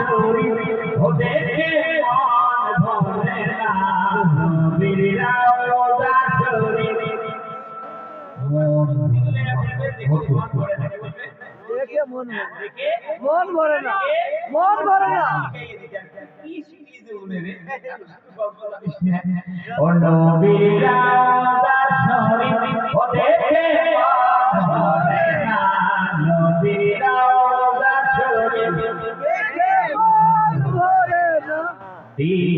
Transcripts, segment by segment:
জুড়ি মন ভরে মন ভরে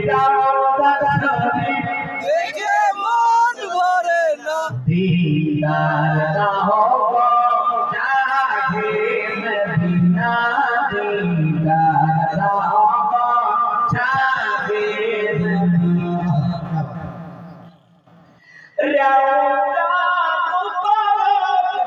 দাদা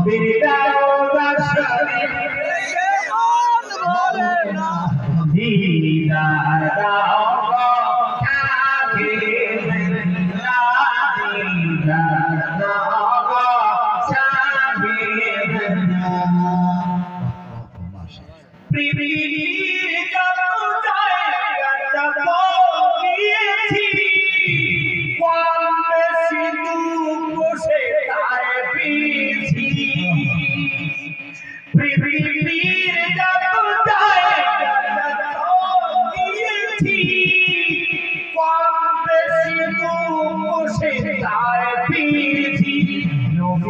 Obrigado.